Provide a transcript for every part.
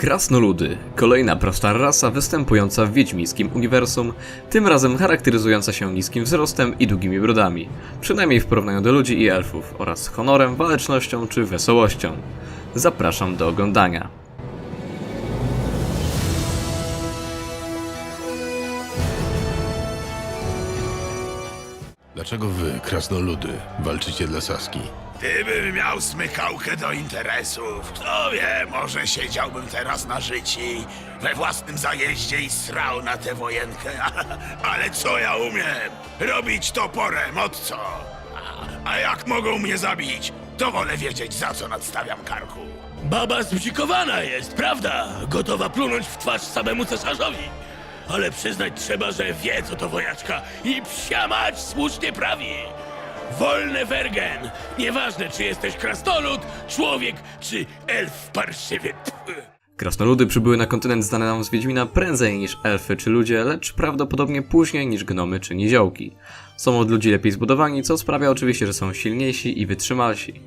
Krasnoludy. Kolejna prosta rasa występująca w wiedźmińskim uniwersum, tym razem charakteryzująca się niskim wzrostem i długimi brodami, przynajmniej w porównaniu do ludzi i elfów, oraz honorem, walecznością czy wesołością. Zapraszam do oglądania. Dlaczego wy, krasnoludy, walczycie dla Saski? Gdybym miał smykałkę do interesów, kto wie, może siedziałbym teraz na życi we własnym zajeździe i srał na tę wojenkę. Ale co ja umiem? Robić toporem, od co? A, jak mogą mnie zabić, to wolę wiedzieć, za co nadstawiam karku. Baba zbzikowana jest, prawda? Gotowa plunąć w twarz samemu cesarzowi. Ale przyznać trzeba, że wie co to wojaczka i psia mać słusznie prawi. Wolny Wergen! Nieważne, czy jesteś krasnolud, człowiek, czy elf parszywy. Krasnoludy przybyły na kontynent znany nam z Wiedźmina prędzej niż elfy czy ludzie, lecz prawdopodobnie później niż gnomy czy niziołki. Są od ludzi lepiej zbudowani, co sprawia oczywiście, że są silniejsi i wytrzymalsi.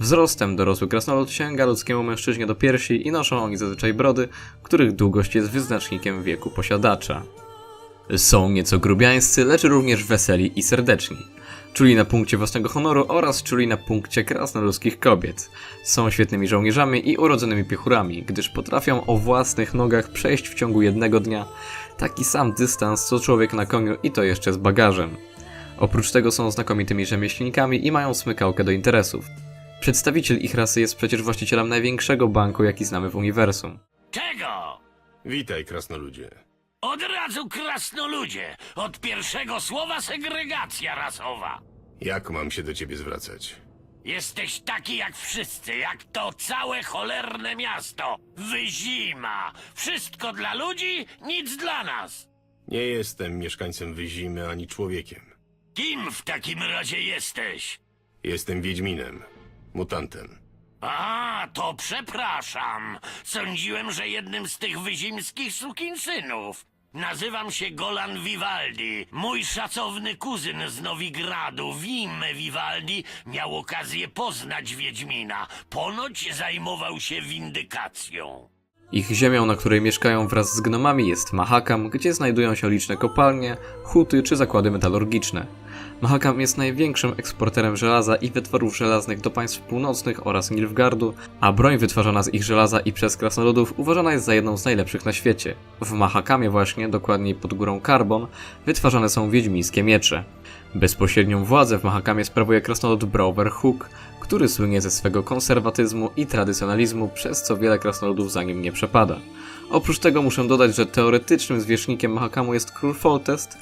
Wzrostem dorosły krasnolud sięga ludzkiemu mężczyźnie do piersi i noszą oni zazwyczaj brody, których długość jest wyznacznikiem wieku posiadacza. Są nieco grubiańscy, lecz również weseli i serdeczni. Czuli na punkcie własnego honoru oraz czuli na punkcie krasnoludzkich kobiet. Są świetnymi żołnierzami i urodzonymi piechurami, gdyż potrafią o własnych nogach przejść w ciągu jednego dnia taki sam dystans co człowiek na koniu i to jeszcze z bagażem. Oprócz tego są znakomitymi rzemieślnikami i mają smykałkę do interesów. Przedstawiciel ich rasy jest przecież właścicielem największego banku, jaki znamy w uniwersum. Czego? Witaj, krasnoludzie. Od razu krasnoludzie. Od pierwszego słowa segregacja rasowa. Jak mam się do ciebie zwracać? Jesteś taki jak wszyscy, jak to całe cholerne miasto. Wyzima. Wszystko dla ludzi, nic dla nas. Nie jestem mieszkańcem Wyzimy ani człowiekiem. Kim w takim razie jesteś? Jestem Wiedźminem. Mutantem. A, to przepraszam. Sądziłem, że jednym z tych wyzimskich sukinsynów. Nazywam się Golan Vivaldi. Mój szacowny kuzyn z Nowigradu, Wim Vivaldi, miał okazję poznać Wiedźmina. Ponoć zajmował się windykacją. Ich ziemią, na której mieszkają wraz z gnomami jest Mahakam, gdzie znajdują się liczne kopalnie, huty czy zakłady metalurgiczne. Mahakam jest największym eksporterem żelaza i wytworów żelaznych do państw północnych oraz Nilfgardu, a broń wytwarzana z ich żelaza i przez krasnoludów uważana jest za jedną z najlepszych na świecie. W Mahakamie właśnie, dokładniej pod górą Karbon, wytwarzane są wiedźmińskie miecze. Bezpośrednią władzę w Mahakamie sprawuje krasnolud Brower Hook, który słynie ze swego konserwatyzmu i tradycjonalizmu, przez co wiele krasnoludów za nim nie przepada. Oprócz tego muszę dodać, że teoretycznym zwierzchnikiem Mahakamu jest król Foltest,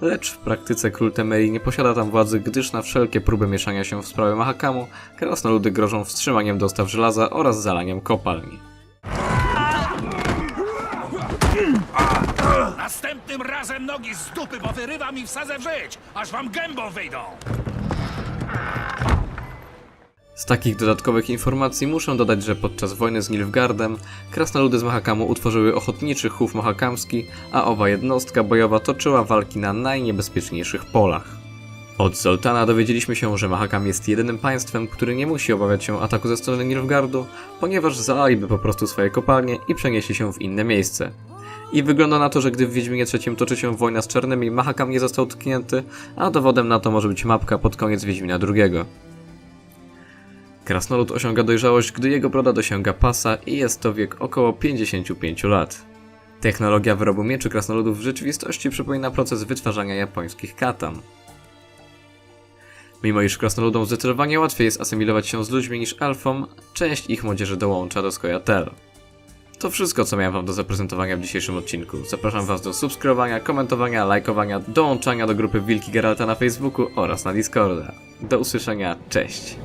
lecz w praktyce król Temerii nie posiada tam władzy, gdyż na wszelkie próby mieszania się w sprawy Mahakamu, krasnoludy grożą wstrzymaniem dostaw żelaza oraz zalaniem kopalni. Następnym razem nogi z dupy, bo wyrywam i wsadzę w żyć, aż wam gębą wyjdą. Z takich dodatkowych informacji muszę dodać, że podczas wojny z Nilfgaardem krasnoludy z Mahakamu utworzyły ochotniczy chów mahakamski, a owa jednostka bojowa toczyła walki na najniebezpieczniejszych polach. Od Zoltana dowiedzieliśmy się, że Mahakam jest jedynym państwem, który nie musi obawiać się ataku ze strony Nilfgaardu, ponieważ zalaliby po prostu swoje kopalnie i przenieśli się w inne miejsce. I wygląda na to, że gdy w Wiedźminie III toczy się wojna z czarnymi, Mahakam nie został tknięty, a dowodem na to może być mapka pod koniec Wiedźmina II. Krasnolud osiąga dojrzałość, gdy jego broda dosięga pasa i jest to wiek około 55 lat. Technologia wyrobu mieczy krasnoludów w rzeczywistości przypomina proces wytwarzania japońskich katan. Mimo iż krasnoludom zdecydowanie łatwiej jest asymilować się z ludźmi niż elfom, część ich młodzieży dołącza do Skojatel. To wszystko, co miałem wam do zaprezentowania w dzisiejszym odcinku. Zapraszam was do subskrybowania, komentowania, lajkowania, dołączania do grupy Wilki Geralta na Facebooku oraz na Discorda. Do usłyszenia, cześć!